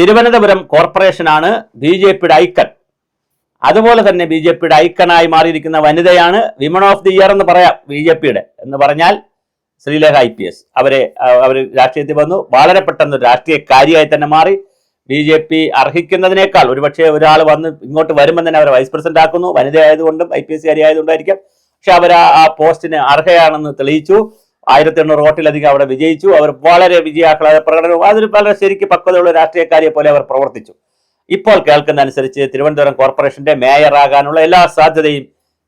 തിരുവനന്തപുരം കോർപ്പറേഷനാണ് B J പിയുടെ icon. അതുപോലെ തന്നെ ബി ജെ പിയുടെ ഐക്കണായി മാറിയിരിക്കുന്ന വനിതയാണ് വിമൺ ഓഫ് ദി ഇയർ എന്ന് പറയാം ബി ജെ പിയുടെ. എന്ന് പറഞ്ഞാൽ ശ്രീലേഖ ഐ പി എസ്. അവരെ അവർ രാഷ്ട്രീയത്തിൽ വന്നു. വളരെ പെട്ടെന്ന് രാഷ്ട്രീയക്കാരിയായി തന്നെ മാറി. ബി ജെ പി അർഹിക്കുന്നതിനേക്കാൾ ഒരുപക്ഷെ ഒരാൾ വന്ന് ഇങ്ങോട്ട് വരുമ്പോൾ തന്നെ അവരെ വൈസ് പ്രസിഡന്റ് ആക്കുന്നു. വനിതയായതുകൊണ്ടും ഐ പി എസ് കാരി ആയതുകൊണ്ടായിരിക്കാം. പക്ഷെ അവർ ആ പോസ്റ്റിന് അർഹയാണെന്ന് തെളിയിച്ചു. ആയിരത്തി എണ്ണൂറ് വോട്ടിലധികം അവിടെ വിജയിച്ചു. അവർ വളരെ വിജയാഹ്ലാദ പ്രകടനവും അതിന് വളരെ ശരിക്കും പക്വതയുള്ള രാഷ്ട്രീയക്കാരെ പോലെ അവർ പ്രവർത്തിച്ചു. ഇപ്പോൾ കേൾക്കുന്ന അനുസരിച്ച് തിരുവനന്തപുരം കോർപ്പറേഷന്റെ മേയർ ആകാനുള്ള എല്ലാ സാധ്യതയും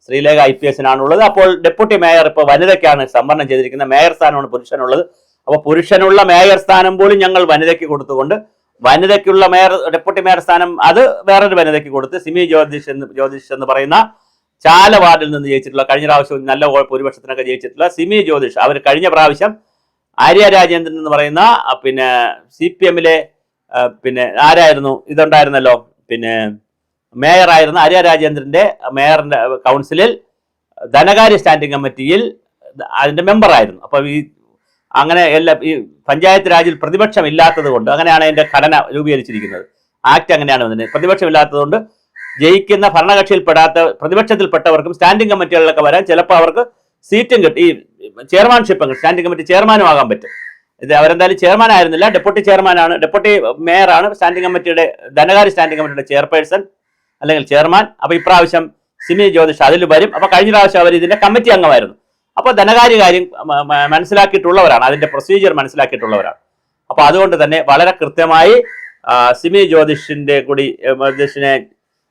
ശ്രീലേഖ ഐ പി എസിനാണുള്ളത്. അപ്പോൾ ഡെപ്യൂട്ടി മേയർ ഇപ്പോൾ വനിതയ്ക്കാണ് സംവരണം ചെയ്തിരിക്കുന്നത് മേയർ സ്ഥാനമാണ് പുരുഷനുള്ളത്. അപ്പോൾ പുരുഷനുള്ള മേയർ സ്ഥാനം പോലും ഞങ്ങൾ വനിതയ്ക്ക് കൊടുത്തുകൊണ്ട് വനിതയ്ക്കുള്ള മേയർ ഡെപ്യൂട്ടി മേയർ സ്ഥാനം അത് വേറൊരു വനിതയ്ക്ക് കൊടുത്ത് സിമി ജ്യോതിഷ് എന്ന് ജ്യോതിഷ് എന്ന് പറയുന്ന ചാല വാർഡിൽ നിന്ന് ജയിച്ചിട്ടുള്ള കഴിഞ്ഞ പ്രാവശ്യം നല്ല ഭൂരിപക്ഷത്തിനൊക്കെ ജയിച്ചിട്ടുള്ള സിമി ജ്യോതിഷ്. അവർ കഴിഞ്ഞ പ്രാവശ്യം ആര്യ രാജേന്ദ്രൻ എന്ന് പറയുന്ന പിന്നെ സി പി എമ്മിലെ പിന്നെ ആരായിരുന്നു? ഇതുണ്ടായിരുന്നല്ലോ പിന്നെ മേയറായിരുന്ന ആര്യ രാജേന്ദ്രന്റെ മേയറിന്റെ കൗൺസിലിൽ ധനകാര്യ സ്റ്റാൻഡിംഗ് കമ്മിറ്റിയിൽ അതിന്റെ മെമ്പറായിരുന്നു. അപ്പൊ ഈ അങ്ങനെ എല്ലാ ഈ പഞ്ചായത്ത് രാജിൽ പ്രതിപക്ഷം ഇല്ലാത്തത് കൊണ്ട് അങ്ങനെയാണ് അതിന്റെ ഘടന രൂപീകരിച്ചിരിക്കുന്നത്. ആക്ട് അങ്ങനെയാണ് വന്നത് പ്രതിപക്ഷം ഇല്ലാത്തത് കൊണ്ട് ജയിക്കുന്ന ഭരണകക്ഷിയിൽപ്പെടാത്ത പ്രതിപക്ഷത്തിൽപ്പെട്ടവർക്കും സ്റ്റാൻഡിംഗ് കമ്മിറ്റികളിലൊക്കെ വരാൻ ചിലപ്പോൾ അവർക്ക് സീറ്റും കിട്ടും. ഈ ചെയർമാൻഷിപ്പ് സ്റ്റാൻഡിംഗ് കമ്മിറ്റി ചെയർമാനും ആകാൻ പറ്റും. ഇത് അവരെന്തായാലും ചെയർമാൻ ആയിരുന്നില്ല. ഡെപ്യൂട്ടി ചെയർമാനാണ് ഡെപ്യൂട്ടി മേയറാണ് സ്റ്റാൻഡിംഗ് കമ്മിറ്റിയുടെ ധനകാര്യ സ്റ്റാൻഡിംഗ് കമ്മിറ്റിയുടെ ചെയർപേഴ്സൺ അല്ലെങ്കിൽ ചെയർമാൻ അപ്പോൾ ഇപ്രാവശ്യം സിമി ജ്യോതിഷ് അതിൽ വരും. അപ്പൊ കഴിഞ്ഞ പ്രാവശ്യം അവർ ഇതിന്റെ കമ്മിറ്റി അംഗമായിരുന്നു. അപ്പോൾ ധനകാര്യ കാര്യം മനസ്സിലാക്കിയിട്ടുള്ളവരാണ്. അതിന്റെ പ്രൊസീജിയർ മനസ്സിലാക്കിയിട്ടുള്ളവരാണ്. അപ്പോൾ അതുകൊണ്ട് തന്നെ വളരെ കൃത്യമായി സിമി ജ്യോതിഷിന്റെ കൂടി ജ്യോതിഷിനെ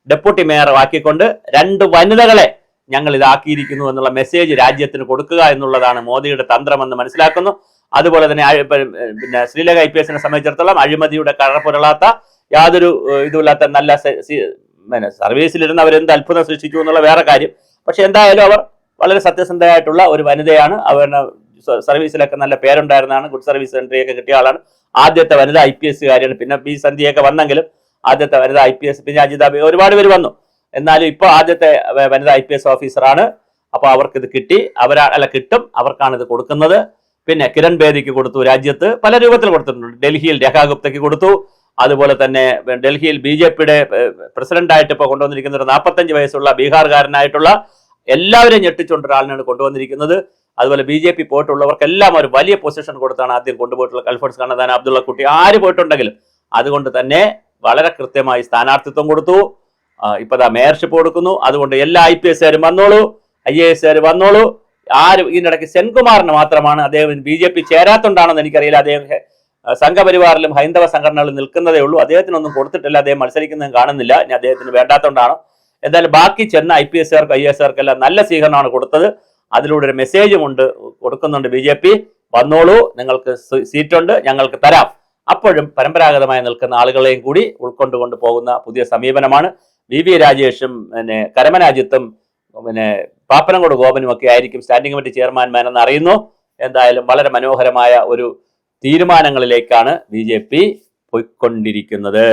ഡെപ്യൂട്ടി മേയർ ആക്കിക്കൊണ്ട് രണ്ട് വനിതകളെ ഞങ്ങൾ ഇതാക്കിയിരിക്കുന്നു എന്നുള്ള മെസ്സേജ് രാജ്യത്തിന് കൊടുക്കുക എന്നുള്ളതാണ് മോദിയുടെ തന്ത്രമെന്ന് മനസ്സിലാക്കുന്നു. അതുപോലെ തന്നെ പിന്നെ ശ്രീലങ്ക ഐ പി എസിനെ സംബന്ധിച്ചിടത്തോളം അഴിമതിയുടെ കഴപ്പുരളാത്ത യാതൊരു ഇതുമില്ലാത്ത നല്ല പിന്നെ സർവീസിലിരുന്ന് അവരെന്ത് അത്ഭുതം സൃഷ്ടിച്ചു എന്നുള്ള വേറെ കാര്യം. പക്ഷെ എന്തായാലും അവർ വളരെ സത്യസന്ധയായിട്ടുള്ള ഒരു വനിതയാണ്. അവർ സർവീസിലൊക്കെ നല്ല പേരുണ്ടായിരുന്നതാണ്. ഗുഡ് സർവീസ് എൻട്രി ഒക്കെ കിട്ടിയ ആളാണ്. ആദ്യത്തെ വനിത ഐ പി എസ് കാര്യമാണ് പിന്നെ ബി സന്ധ്യയൊക്കെ വന്നെങ്കിലും ആദ്യത്തെ വനിതാ ഐ പി എസ് പിന്നെ അജിത ഒരുപാട് പേര് വന്നു. എന്നാലും ഇപ്പോൾ ആദ്യത്തെ വനിതാ ഐ പി എസ് ഓഫീസറാണ്. അപ്പോൾ അവർക്ക് ഇത് കിട്ടി. അവരാ അല്ല കിട്ടും. അവർക്കാണ് ഇത് കൊടുക്കുന്നത്. പിന്നെ കിരൺ ബേദിക്ക് കൊടുത്തു രാജ്യത്ത്. പല രൂപത്തിൽ കൊടുത്തിട്ടുണ്ട്. ഡൽഹിയിൽ രേഖാ ഗുപ്തയ്ക്ക് കൊടുത്തു. അതുപോലെ തന്നെ ഡൽഹിയിൽ ബി ജെ പിയുടെ പ്രസിഡന്റായിട്ട് ഇപ്പോൾ കൊണ്ടുവന്നിരിക്കുന്ന ഒരു നാൽപ്പത്തഞ്ച് വയസ്സുള്ള ബീഹാർകാരനായിട്ടുള്ള എല്ലാവരെയും ഞെട്ടിച്ചുകൊണ്ട് ഒരാളിനാണ് കൊണ്ടുവന്നിരിക്കുന്നത്. അതുപോലെ ബി ജെ പി പോയിട്ടുള്ളവർക്കെല്ലാം ഒരു വലിയ പൊസിഷൻ കൊടുത്താണ് ആദ്യം കൊണ്ടുപോയിട്ടുള്ള അൽഫോൺസ് കണ്ണദാൻ അബ്ദുള്ള കുട്ടി ആര് പോയിട്ടുണ്ടെങ്കിലും അതുകൊണ്ട് തന്നെ വളരെ കൃത്യമായി സ്ഥാനാർത്ഥിത്വം കൊടുത്തു. ഇപ്പൊ ദാ മേയർഷിപ്പ് കൊടുക്കുന്നു. അതുകൊണ്ട് എല്ലാ ഐ പി എസ്സുകാരും വന്നോളൂ. ഐ എ എസ്കാർ വന്നോളൂ. ആരും ഇതിനിടയ്ക്ക് സെൻകുമാറിന് മാത്രമാണ് അദ്ദേഹം ബി ജെ പി ചേരാത്തോണ്ടാണെന്ന് എനിക്കറിയില്ല. അദ്ദേഹം സംഘപരിവാറിലും ഹൈന്ദവ സംഘടനകളിലും നിൽക്കുന്നതേ ഉള്ളൂ. അദ്ദേഹത്തിനൊന്നും കൊടുത്തിട്ടില്ല. അദ്ദേഹം മത്സരിക്കുന്നതും കാണുന്നില്ല. ഇനി അദ്ദേഹത്തിന് വേണ്ടാത്തോണ്ടാണ് എന്തായാലും ബാക്കി ചെന്ന ഐ പി എസ്സുകാർക്ക് ഐ എസ് ആർക്കെല്ലാം നല്ല സ്വീകരണമാണ് കൊടുത്തത്. അതിലൂടെ ഒരു മെസ്സേജും ഉണ്ട് കൊടുക്കുന്നുണ്ട് ബി ജെ പി. വന്നോളൂ. നിങ്ങൾക്ക് സീറ്റുണ്ട്. ഞങ്ങൾക്ക് തരാം. അപ്പോഴും പരമ്പരാഗതമായി നിൽക്കുന്ന ആളുകളെയും കൂടി ഉൾക്കൊണ്ടുകൊണ്ട് പോകുന്ന പുതിയ സമീപനമാണ്. വി വി രാജേഷും പിന്നെ കരമനാജിത്തും പിന്നെ പാപ്പനംകോട് ഗോപനും ഒക്കെ ആയിരിക്കും സ്റ്റാൻഡിംഗ് കമ്മിറ്റി ചെയർമാൻമാരെന്ന് അറിയുന്നു. എന്തായാലും വളരെ മനോഹരമായ ഒരു തീരുമാനങ്ങളിലേക്കാണ് ബി ജെ പി പോയിക്കൊണ്ടിരിക്കുന്നത്.